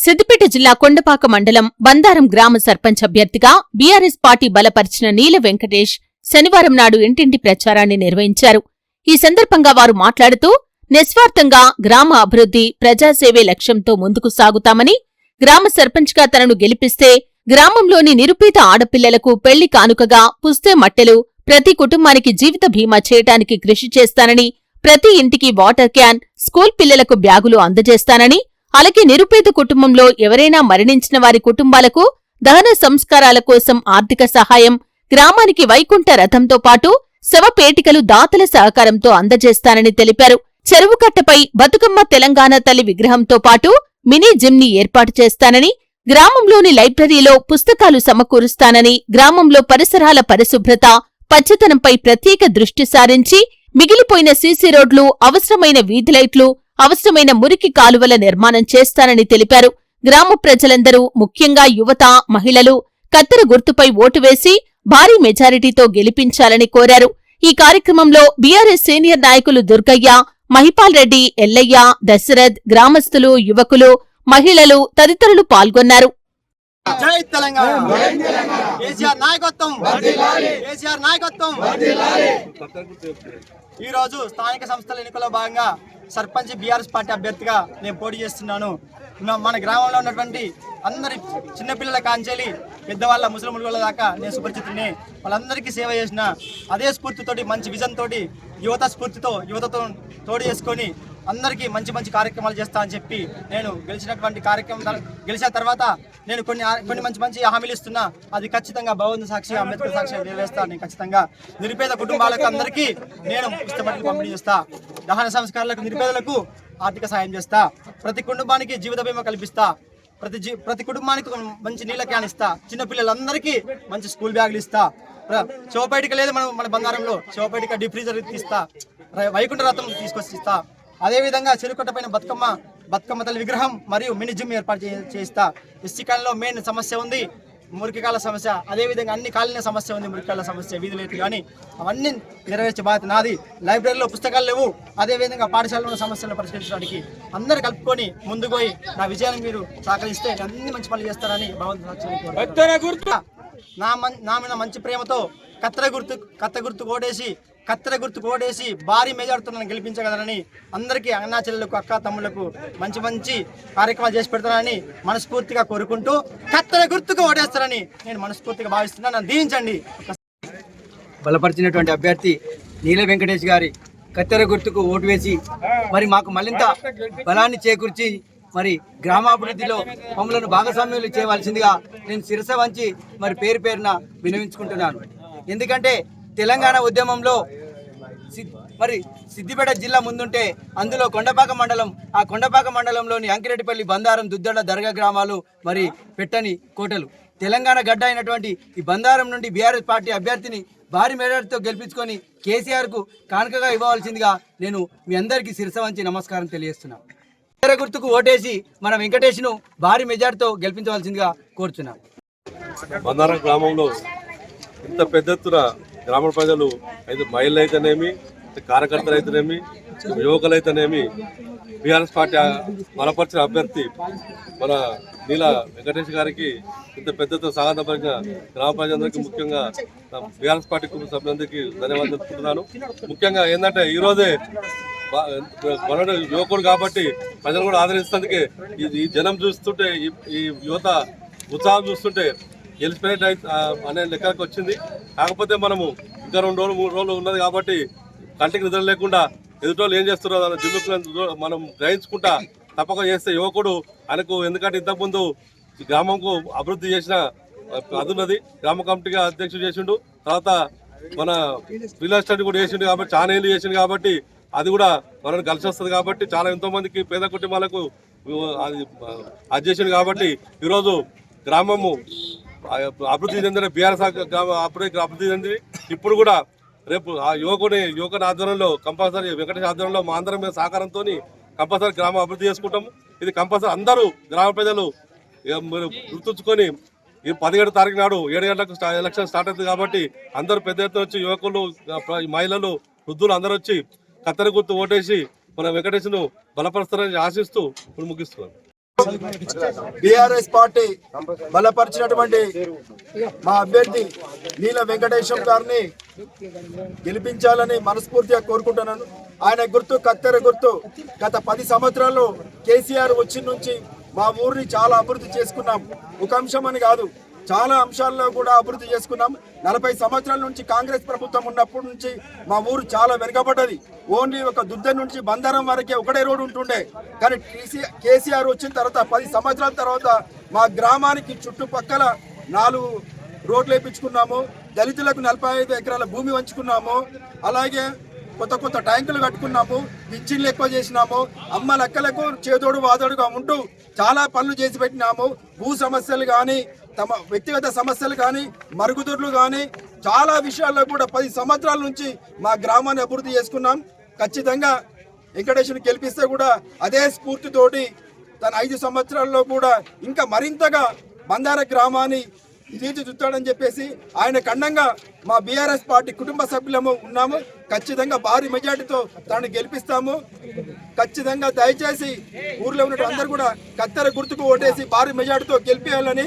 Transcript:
సిద్దిపేట జిల్లా కొండపాక మండలం బందారం గ్రామ సర్పంచ్ అభ్యర్థిగా బీఆర్ఎస్ పార్టీ బలపరిచిన నీల వెంకటేష్ శనివారం నాడు ఇంటింటి ప్రచారాన్ని నిర్వహించారు. ఈ సందర్భంగా వారు మాట్లాడుతూ నిస్వార్థంగా గ్రామ అభివృద్ధి ప్రజాసేవే లక్ష్యంతో ముందుకు సాగుతామని గ్రామ సర్పంచ్గా తనను గెలిపిస్తే గ్రామంలోని నిరుపేద ఆడపిల్లలకు పెళ్ళి కానుకగా పుస్తే మట్టెలు ప్రతి కుటుంబానికి జీవిత బీమా చేయటానికి కృషి చేస్తానని ప్రతి ఇంటికి వాటర్ క్యాన్ స్కూల్ పిల్లలకు బ్యాగులు అందజేస్తానని అలాగే నిరుపేద కుటుంబంలో ఎవరైనా మరణించిన వారి కుటుంబాలకు దహన సంస్కారాల కోసం ఆర్థిక సహాయం గ్రామానికి వైకుంఠ రథంతో పాటు శవపేటికలు దాతల సహకారంతో అందజేస్తానని తెలిపారు. చెరువుకట్టపై బతుకమ్మ తెలంగాణ తల్లి విగ్రహంతో పాటు మినీ జిమ్ని ఏర్పాటు చేస్తానని గ్రామంలోని లైబ్రరీలో పుస్తకాలు సమకూరుస్తానని గ్రామంలో పరిసరాల పరిశుభ్రత పచ్చదనంపై ప్రత్యేక దృష్టి సారించి మిగిలిపోయిన సీసీ రోడ్లు అవసరమైన వీధి లైట్లు అవసరమైన మురికి కాలువల నిర్మాణం చేస్తానని తెలిపారు. గ్రామ ప్రజలందరూ ముఖ్యంగా యువత మహిళలు కత్తెర గుర్తుపై ఓటు వేసి భారీ మెజారిటీతో గెలిపించాలని కోరారు. ఈ కార్యక్రమంలో బీఆర్ఎస్ సీనియర్ నాయకులు దుర్గయ్య మహిపాల్ రెడ్డి ఎల్లయ్య దశరథ్ గ్రామస్తులు యువకులు మహిళలు తదితరులు పాల్గొన్నారు. జై తెలంగాణ. కేసీఆర్ నాయకత్వం. కేసీఆర్ నాయకత్వం. ఈ రోజు స్థానిక సంస్థల ఎన్నికల్లో భాగంగా సర్పంచ్ బీఆర్ఎస్ పార్టీ అభ్యర్థిగా నేను పోటీ చేస్తున్నాను. మన గ్రామంలో ఉన్నటువంటి అందరి చిన్నపిల్లల కాంచెలి పెద్దవాళ్ళ ముసలి వాళ్ళ దాకా నేను సుపరిచితుడిని. వాళ్ళందరికీ సేవ చేసిన అదే స్ఫూర్తితోటి మంచి విజన్ తోటి యువత స్ఫూర్తితో యువతతో తోడు చేసుకొని అందరికీ మంచి మంచి కార్యక్రమాలు చేస్తా అని చెప్పి నేను గెలిచినటువంటి కార్యక్రమం గెలిచిన తర్వాత నేను కొన్ని కొన్ని మంచి మంచి హామీలు ఇస్తున్నా. అది ఖచ్చితంగా భగవంతు సాక్షి అంబేద్కర్ సాక్షి నెరవేరుస్తా నేను ఖచ్చితంగా నిరుపేద కుటుంబాలకు అందరికీ నేను పుస్తకాలు పంపిణీ చేస్తా. దహన సంస్కారాలకు నిరుపేదలకు ఆర్థిక సాయం చేస్తా. ప్రతి కుటుంబానికి జీవిత బీమా కల్పిస్తా. ప్రతి జీ ప్రతి కుటుంబానికి మంచి నీళ్ళ క్యాన్ ఇస్తా. చిన్నపిల్లలందరికీ మంచి స్కూల్ బ్యాగులు ఇస్తా. ప్ర- లేదు మన మన బంగారంలో. శవపేటిక డీప్ ఫ్రీజర్ ఇస్తా వైకుంఠ రథం తీసుకొచ్చి ఇస్తా. అదేవిధంగా చెరుకట్ట పైన బతుకమ్మ బతుకమ్మ తల్లి విగ్రహం మరియు మినీ జిమ్ ఏర్పాటు చే- చేయిస్తా ఎస్సీ కాలంలో మెయిన్ సమస్య ఉంది మురికికాల సమస్య. అదేవిధంగా అన్ని కాలనీ సమస్య ఉంది మురికికాల సమస్య వీధి లేదు కానీ అవన్నీ నెరవేర్చే బాధ్యత నాది. లైబ్రరీలో పుస్తకాలు లేవు. అదేవిధంగా పాఠశాలలో ఉన్న సమస్యలను పరిష్కరించడానికి అందరు కలుపుకొని ముందుకు పోయి నా విజయాన్ని మీరు సహకరిస్తే నేను అన్ని మంచి పనులు చేస్తారని భగవంతుడు నా మన్ నా మీద మంచి ప్రేమతో కత్తెర గుర్తు కత్త గుర్తు కోడేసి కత్తెర గుర్తు కోడేసి భారీ మెజార్టీతో నన్ను గెలిపించగలరని అందరికీ అన్నా చెల్లెలకు అక్క తమ్ముళ్ళకు మంచి మంచి కార్యక్రమాలు చేసి పెడతానని మనస్ఫూర్తిగా కోరుకుంటూ కత్తెర గుర్తుకు ఓడేస్తారని నేను మనస్ఫూర్తిగా భావిస్తున్నాను నన్ను దీవించండి. బలపరిచినటువంటి అభ్యర్థి నీల వెంకటేష్ గారి కత్తెర గుర్తుకు ఓటు వేసి మరి మాకు మరింత బలాన్ని చేకూర్చి మరి గ్రామాభివృద్ధిలో మమ్మలను భాగస్వామ్యులు చేయవలసిందిగా నేను శిరస వంచి మరి పేరు పేరున వినియోగించుకుంటున్నాను ఎందుకంటే తెలంగాణ ఉద్యమంలో మరి సిద్దిపేట జిల్లా ముందుంటే అందులో కొండపాక మండలం ఆ కొండపాక మండలంలోని అంకిరెడ్డిపల్లి బందారం దుద్దడ దర్గా గ్రామాలు మరి పెట్టని కోటలు. తెలంగాణ గడ్డ అయినటువంటి ఈ బందారం నుండి బీఆర్ఎస్ పార్టీ అభ్యర్థిని భారీ మెజార్టీతో గెలిపించుకొని కేసీఆర్కు కానుకగా ఇవ్వవలసిందిగా నేను మీ అందరికీ శిరస వంచి నమస్కారం తెలియజేస్తున్నాను ఇతర గుర్తుకు ఓటేసి మన వెంకటేష్ను భారీ మెజార్టీతో గెలిపించవలసిందిగా కోరుతున్నాను బందారం గ్రామంలో ఇంత పెద్ద ఎత్తున గ్రామ ప్రజలు అయితే మహిళలు అయితేనేమి కార్యకర్తలు అయితేనేమి యువకులు అయితేనేమి బీఆర్ఎస్ పార్టీ బలపరిచిన అభ్యర్థి మన నీల వెంకటేష్ గారికి ఇంత పెద్దతో ఎత్తున సాగతపరిచిన గ్రామ ప్రజలందరికీ ముఖ్యంగా బీఆర్ఎస్ పార్టీ కుటుంబ సభ్యులందరికీ ధన్యవాదాలు చెప్తున్నాను ముఖ్యంగా ఏంటంటే ఈరోజే బా- యువకుడు కాబట్టి ప్రజలు కూడా ఆదరిస్తుందుకే ఈ- ఈ జనం చూస్తుంటే ఈ- ఈ యువత ఉత్సాహం చూస్తుంటే గెలిచిపోయినట్టు అనే లెక్కకు వచ్చింది. కాకపోతే మనము ఇంకా రెండు రోజులు మూడు రోజులు ఉన్నది కాబట్టి కంటికి నిద్ర లేకుండా ఎదుటోళ్ళు ఏం చేస్తున్నారో అన్న జిమ్ముకు మనం గ్రహించుకుంటా తప్పక చేస్తే యువకుడు ఆయనకు ఎందుకంటే ఇంతకుముందు గ్రామంకు అభివృద్ధి చేసిన అది ఉన్నది గ్రామ కమిటీగా అధ్యక్షుడు చేసిండు. తర్వాత మన రియల్ ఎస్టేట్ కూడా చేసిండు కాబట్టి చాలా ఏళ్ళు చేసిండు కాబట్టి అది కూడా మనల్ని కలిసి వస్తుంది కాబట్టి చాలా ఎంతో మందికి పేద కుటుంబాలకు అది అది చేసిండు కాబట్టి ఈరోజు గ్రామము అభివృద్ధి చెందిన బీఆర్ఎస్ అభివృద్ధి అభివృద్ధి చెంది ఇప్పుడు కూడా రేపు ఆ యువకుని యువకుని ఆధ్వర్యంలో కంపల్సరీ వెంకటేష్ ఆధ్వర్యంలో మా అందరం మీద సహకారంతో కంపల్సరీ గ్రామ అభివృద్ధి చేసుకుంటాము. ఇది కంపల్సరీ అందరూ గ్రామ ప్రజలు గుర్తుంచుకొని ఈ పదిహేడు తారీఖు నాడు ఏడు గంటలకు ఎలక్షన్ స్టార్ట్ అవుతుంది కాబట్టి అందరూ పెద్ద ఎత్తున వచ్చి యువకులు మహిళలు వృద్ధులు అందరూ వచ్చి కత్తెర గుర్తు ఓటేసి మన వెంకటేష్ను బలపరుస్తారని ఆశిస్తూ ఇప్పుడు ముగిస్తున్నాను. బీఆర్ఎస్ పార్టీ బలపరిచినటువంటి మా అభ్యర్థి నీల వెంకటేశం గారిని గెలిపించాలని మనస్ఫూర్తిగా కోరుకుంటున్నాను. ఆయన గుర్తు కత్తెర గుర్తు గత పది సంవత్సరాల్లో కేసీఆర్ వచ్చిన నుంచి మా ఊరిని చాలా అభివృద్ధి చేసుకున్నాం ఒక అంశం అని కాదు చాలా అంశాల్లో కూడా అభివృద్ధి చేసుకున్నాం. నలభై సంవత్సరాల నుంచి కాంగ్రెస్ ప్రభుత్వం ఉన్నప్పటి నుంచి మా ఊరు చాలా వెనుకబడ్డది. ఓన్లీ ఒక దుద్ద నుంచి బందారం వరకే ఒకటే రోడ్డు ఉంటుండే. కానీ కేసీఆర్ వచ్చిన తర్వాత పది సంవత్సరాల తర్వాత మా గ్రామానికి చుట్టుపక్కల నాలుగు రోడ్లు వేయించుకున్నాము దళితులకు నలభై ఐదు ఎకరాల భూమి వంచుకున్నాము. అలాగే కొత్త కొత్త ట్యాంకులు కట్టుకున్నాము. పింఛన్లు ఎక్కువ చేసినాము. అమ్మ లెక్కలకు చేదోడు వాదోడుగా ఉంటూ చాలా పనులు చేసి పెట్టినాము. భూ సమస్యలు కానీ తమ వ్యక్తిగత సమస్యలు కానీ మరుగుదొడ్లు కానీ చాలా విషయాల్లో కూడా పది సంవత్సరాల నుంచి మా గ్రామాన్ని అభివృద్ధి చేసుకున్నాం. ఖచ్చితంగా వెంకటేశ్వరుని గెలిపిస్తే కూడా అదే స్ఫూర్తితోటి తన ఐదు సంవత్సరాల్లో కూడా ఇంకా మరింతగా బందార గ్రామాన్ని తీర్చిదిద్దాడని చెప్పేసి ఆయన ఖండంగా మా బీఆర్ఎస్ పార్టీ కుటుంబ సభ్యులము ఉన్నాము. ఖచ్చితంగా భారీ మెజార్టీతో తనను గెలిపిస్తాము. ఖచ్చితంగా దయచేసి ఊర్లో ఉన్న అందరూ కూడా కత్తెర గుర్తుకు ఓటేసి భారీ మెజార్టీతో గెలిపేయాలని